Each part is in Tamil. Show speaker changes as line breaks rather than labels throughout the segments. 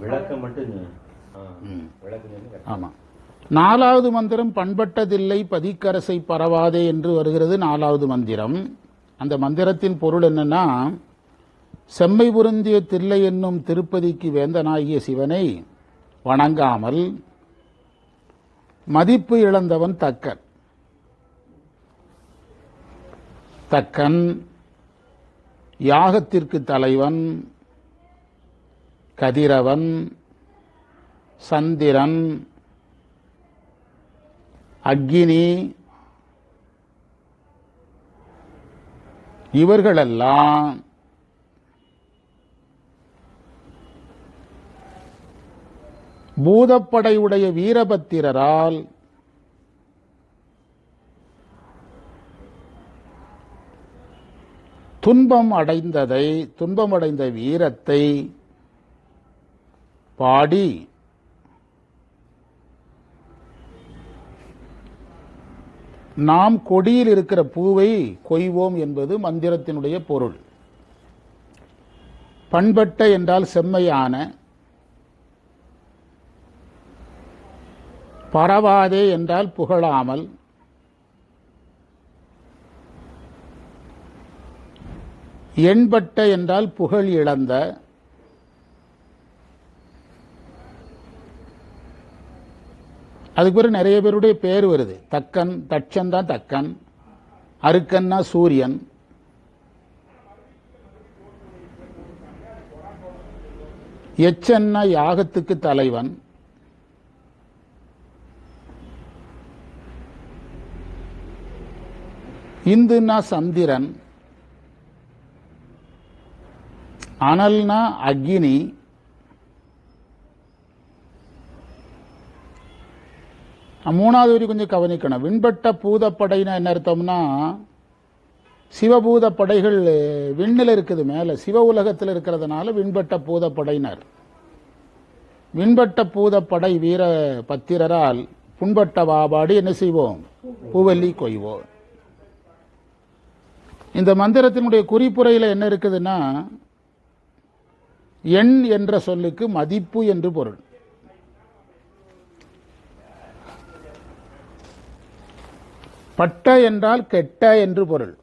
விளக்கம் மட்டும்
நாலாவது மந்திரம் பண்பட்டதில்லை பதிக்கரசை பரவாதே என்று வருகிறது நாலாவது மந்திரம். அந்த மந்திரத்தின் பொருள் என்னன்னா செம்மை பொருந்திய தில்லை என்னும் திருப்பதிக்கு வேந்தனாகிய சிவனை வணங்காமல் மதிப்பு இழந்தவன் தக்கன். தக்கன் யாகத்திற்கு தலைவன் கதிரவன் சந்திரன் அக்னி இவர்களெல்லாம் பூதப்படையுடைய வீரபத்திரரால் துன்பம் அடைந்ததை துன்பமடைந்த வீரத்தை பாடி. நாம் கொடியில் இருக்கிற பூவை கொய்வோம் என்பது மந்திரத்தினுடைய பொருள். பண்பட்ட என்றால் செம்மையான பரவாதே என்றால் புகழாமல் எண்பட்ட என்றால் புகழ் இழந்த அதுக்கு பிறகு நிறைய பேருடைய பேர் வருது. தக்கன் தட்சன் தான் தக்கன். அருக்கன்னா சூரியன். எச்சன்னா யாகத்துக்கு தலைவன். இந்துன்னா சந்திரன். அனல்னா அக்னி. மூணாவது வரி கொஞ்சம் கவனிக்கணும். விண்பட்ட பூதப்படைனா என்ன அர்த்தம்னா சிவபூத படைகள் விண்ணில் இருக்குது மேலே சிவ உலகத்தில் இருக்கிறதுனால விண்பட்ட பூதப்படையினர். விண்பட்ட பூதப்படை வீர பத்திரரால் புண்பட்ட வாபாடி என்ன செய்வோம்? பூவல்லி கொய்வோம். இந்த மந்திரத்தினுடைய குறிப்புரையில் என்ன இருக்குதுன்னா எண் என்ற சொல்லுக்கு மதிப்பு என்று பொருள். பட்ட என்றால் கெட்ட என்று பொருள்.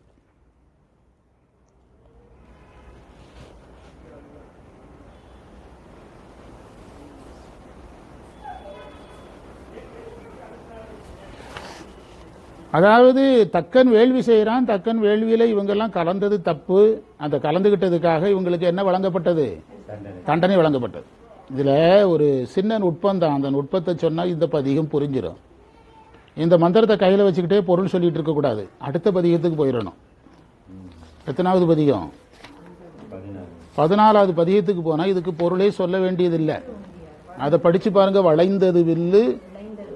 அதாவது தக்கன் வேள்வி செய்கிறான் தக்கன் வேள்வியில இவங்கெல்லாம் கலந்தது தப்பு. அந்த கலந்துகிட்டதுக்காக இவங்களுக்கு என்ன வழங்கப்பட்டது?
தண்டனை.
வழங்கப்பட்டது. இதுல ஒரு சின்ன நுட்பம் தான். அந்த நுட்பத்தை சொன்னா இந்த பதிகம் புரிஞ்சிடும் இந்த மந்திரத்தை கையில் வச்சுக்கிட்டே பொருள் சொல்லிட்டு இருக்கக்கூடாது அடுத்த பதிகத்துக்கு போயிடணும். எத்தனாவது பதிகம்? பதினாலாவது பதிகத்துக்கு போனால் இதுக்கு பொருளே சொல்ல வேண்டியதில்லை. அதை படித்து பாருங்க. வளைந்தது வில்லு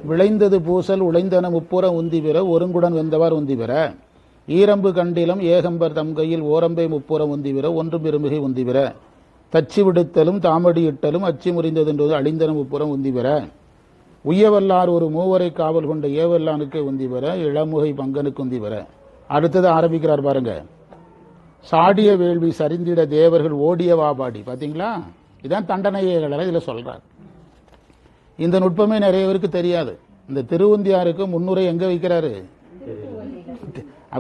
விளைந்தது பூசல் உழைந்தன முப்புறம் உந்தி பெற ஒருங்குடன் வெந்தவார் உந்தி பெற ஈரம்பு கண்டிலம் ஏகம்பர் தம் கையில் ஓரம்பை முப்புறம் உந்தி பெற ஒன்றும் பெருமிகை உந்தி பெற தச்சு விடுத்தலும் தாமடி இட்டலும் முறிந்தது என்பது அழிந்தன முப்புறம் உந்தி பெற உய்யவல்லார் ஒரு மூவரை காவல் கொண்ட ஏவல்லானுக்கு உந்தி பெற இளமுகை பங்கனுக்கு உந்தி பெற. அடுத்தது ஆரம்பிக்கிறார் பாருங்க. சாடிய வேள்வி சரிந்திட தேவர்கள் ஓடிய வாபாடி. பார்த்தீங்களா இதான் தண்டனைகளை இதில் சொல்கிறார் இந்த நுட்பமே நிறைய பேருக்கு தெரியாது. இந்த திருவந்தியாருக்கு முன்னுரை எங்கே வைக்கிறாரு?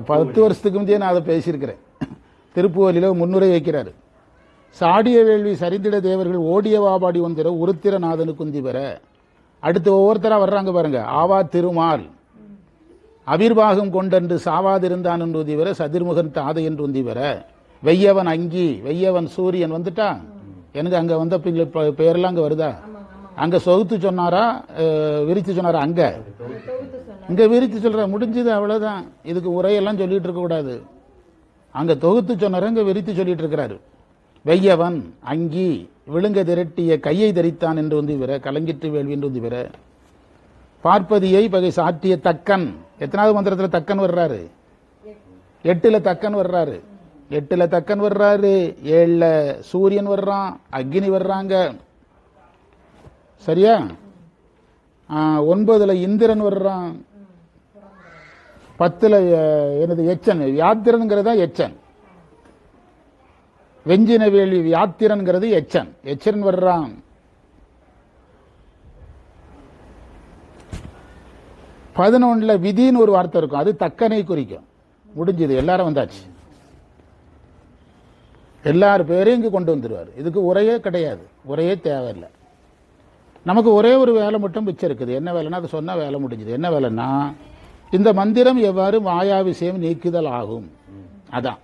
பத்து வருஷத்துக்கு முந்தைய நான் அதை பேசியிருக்கிறேன். திருப்புவலியில் முன்னுரை வைக்கிறாரு. சாடிய வேள்வி சரிந்திட தேவர்கள் ஓடிய வாபாடி வந்திர உருத்திரநாதனு குந்தி பெற. அடுத்து ஒவ்வொருத்தராக வர்றாங்க பாருங்க. ஆவா திருமால். அவிர்வாகம் கொண்டன்று சாவாதிருந்தான் என்று உந்திவர சதிர்முகன் தாதை என்று உந்திவர வெய்யவன் அங்கி வெய்யவன் சூரியன் வந்துட்டான் எனக்கு அங்கே வந்த பிள்ளை ப- அங்கே வருதா? அங்கே சொகுத்து சொன்னாரா? விரித்து சொன்னாரா? அங்கே. இங்கே விரித்து சொல்கிற முடிஞ்சது அவ்வளோதான் இதுக்கு உரையெல்லாம் சொல்லிட்டு இருக்கக்கூடாது அங்கே தொகுத்து சொன்னார் இங்கே விரித்து சொல்லிட்டு இருக்கிறாரு. வெய்யவன் அங்கி விழுங்க திரட்டிய கையை தரித்தான் என்று வந்து விர கலங்கிற்று வேள்வி என்று வந்து விர பார்ப்பதியை பகை சாற்றிய தக்கன் எத்தனாவது மந்திரத்தில் தக்கன் வர்றாரு? எட்டுல தக்கன் வர்றாரு. எட்டுல தக்கன் வர்றாரு. ஏழுல சூரியன் வர்றான் அக்னி வர்றாங்க. சரியா? ஒன்பதில் ஒன்பதுல இந்திரன் வர்றான். பத்துல எனது எச்சன் எச்சன் யாத்திரனுங்கிறதா எச்சன்? வெஞ்சினவேலி யாத்திரன்கிறது எச்சன். எச்சன் வர்றான். பதினொன்னுல விதின்னு ஒரு வார்த்தை இருக்கும். அது தக்கனை குறிக்கும். முடிஞ்சது. எல்லாரும் வந்தாச்சு. எல்லார் பேரையும் இங்கு கொண்டு வந்துடுவார் இதுக்கு உரையே கிடையாது. உரையே தேவையில்லை. நமக்கு ஒரே ஒரு வேலை மட்டும் மிச்சம் இருக்குது. என்ன வேலைன்னா அது சொன்னால் வேலை முடிஞ்சது. என்ன வேலைன்னா இந்த மந்திரம் எவ்வாறு மாயா விஷயம் நீக்குதல் ஆகும்? அதான்.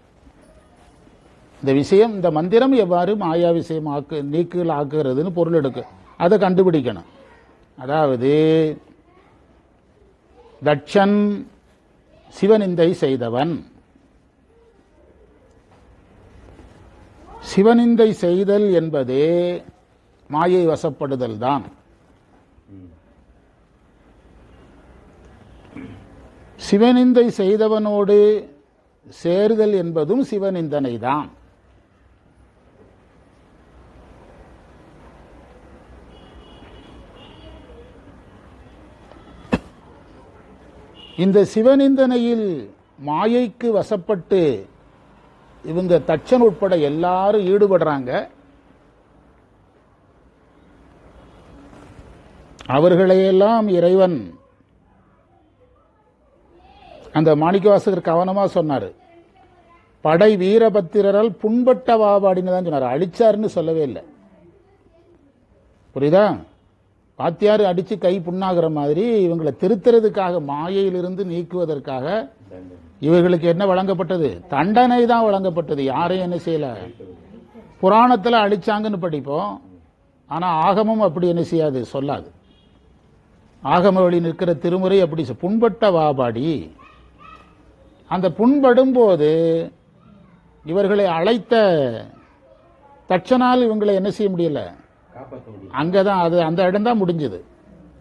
இந்த விஷயம் இந்த மந்திரம் எவ்வாறு மாயா விஷயம் ஆக்கு நீக்குகள் ஆக்குகிறதுன்னு பொருள் எடுக்கு. அதை கண்டுபிடிக்கணும். அதாவது தட்சன் சிவனிந்தை செய்தவன். சிவனிந்தை செய்தல் என்பதே மாயை வசப்படுதல் தான். சிவனிந்தை செய்தவனோடு சேருதல் என்பதும் சிவனிந்தனை தான் இந்த சிவனிந்தனையில் மாயைக்கு வசப்பட்டு இவங்க தச்சன் உட்பட எல்லாரும் ஈடுபடுறாங்க. அவர்களையெல்லாம் இறைவன் அந்த மாணிக்கவாசகர் கவனமா சொன்னார். படை வீரபத்திரரால் புண்பட்ட வாபாடின்னு தான் சொன்னார். அழிச்சாருன்னு சொல்லவே இல்லை. புரியுதா? பாத்தியார் அடித்து கை புண்ணாகிற மாதிரி இவங்களை திருத்துறதுக்காக மாயையிலிருந்து நீக்குவதற்காக இவர்களுக்கு என்ன வழங்கப்பட்டது? தண்டனை தான் வழங்கப்பட்டது. யாரையும் என்ன செய்யல? புராணத்தில் அழிச்சாங்கன்னு படிப்போம். ஆனால் ஆகமம் அப்படி என்ன செய்யாது? சொல்லாது. ஆகம வழி நிற்கிற திருமுறை அப்படி புண்பட்ட வாபாடி. அந்த புண்படும் போது இவர்களை அழைத்த தட்சனால் இவங்களை என்ன செய்ய முடியல? அங்கதான் அது அந்த இடம் தான் முடிஞ்சது.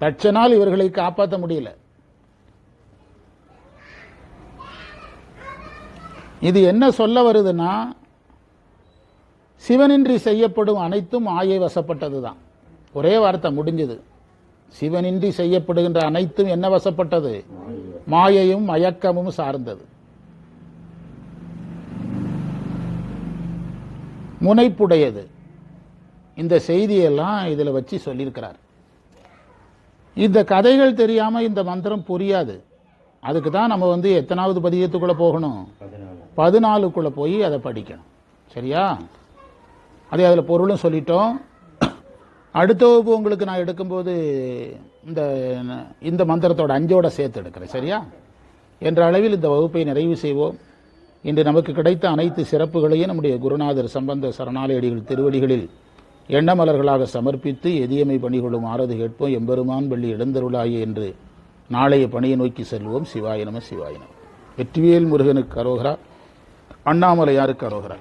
தட்சனால் இவர்களை காப்பாற்ற முடியல. இது என்ன சொல்ல வருதுன்னா சிவனின்றி செய்யப்படும் அனைத்தும் மாயை வசப்பட்டதுதான். ஒரே வார்த்தை முடிஞ்சது. சிவனின்றி செய்யப்படுகின்ற அனைத்தும் என்ன வசப்பட்டது? மாயையும் மயக்கமும் சார்ந்தது. முனைப்புடையது. இந்த செய்தியெல்லாம் இதுல வச்சு சொல்லியிருக்கிறார். இந்த கதைகள் தெரியாம இந்த மந்திரம் புரியாது. அதுக்கு தான் நம்ம வந்து எத்தனாவது பதியத்துக்குள்ள போகணும்?
பதினாலு.
பதினாலுக்குள்ள போய் அதை படிக்கணும். சரியா? அதே அதில் பொருளும் சொல்லிட்டோம். அடுத்த வகுப்பு உங்களுக்கு நான் எடுக்கும்போது இந்த இந்த மந்திரத்தோட அஞ்சோட சேர்த்து எடுக்கிறேன். சரியா? என்ற அளவில் இந்த வகுப்பை நிறைவு செய்வோம். இன்று நமக்கு கிடைத்த அனைத்து சிறப்புகளையும் நம்முடைய குருநாதர் சம்பந்த சரணாலயடிகள் திருவடிகளில் எண்ணமலர்களாக சமர்ப்பித்து எதியமை பணிகளும் ஆறது கேட்போம். எம்பெருமான் பள்ளி இடந்தருளாயே என்று நாளைய பணியை நோக்கி செல்வோம். சிவாயினம சிவாயினம் வெற்றிவேல் முருகனுக்கு அரோகரா அண்ணாமலையாருக்கு அரோகரா.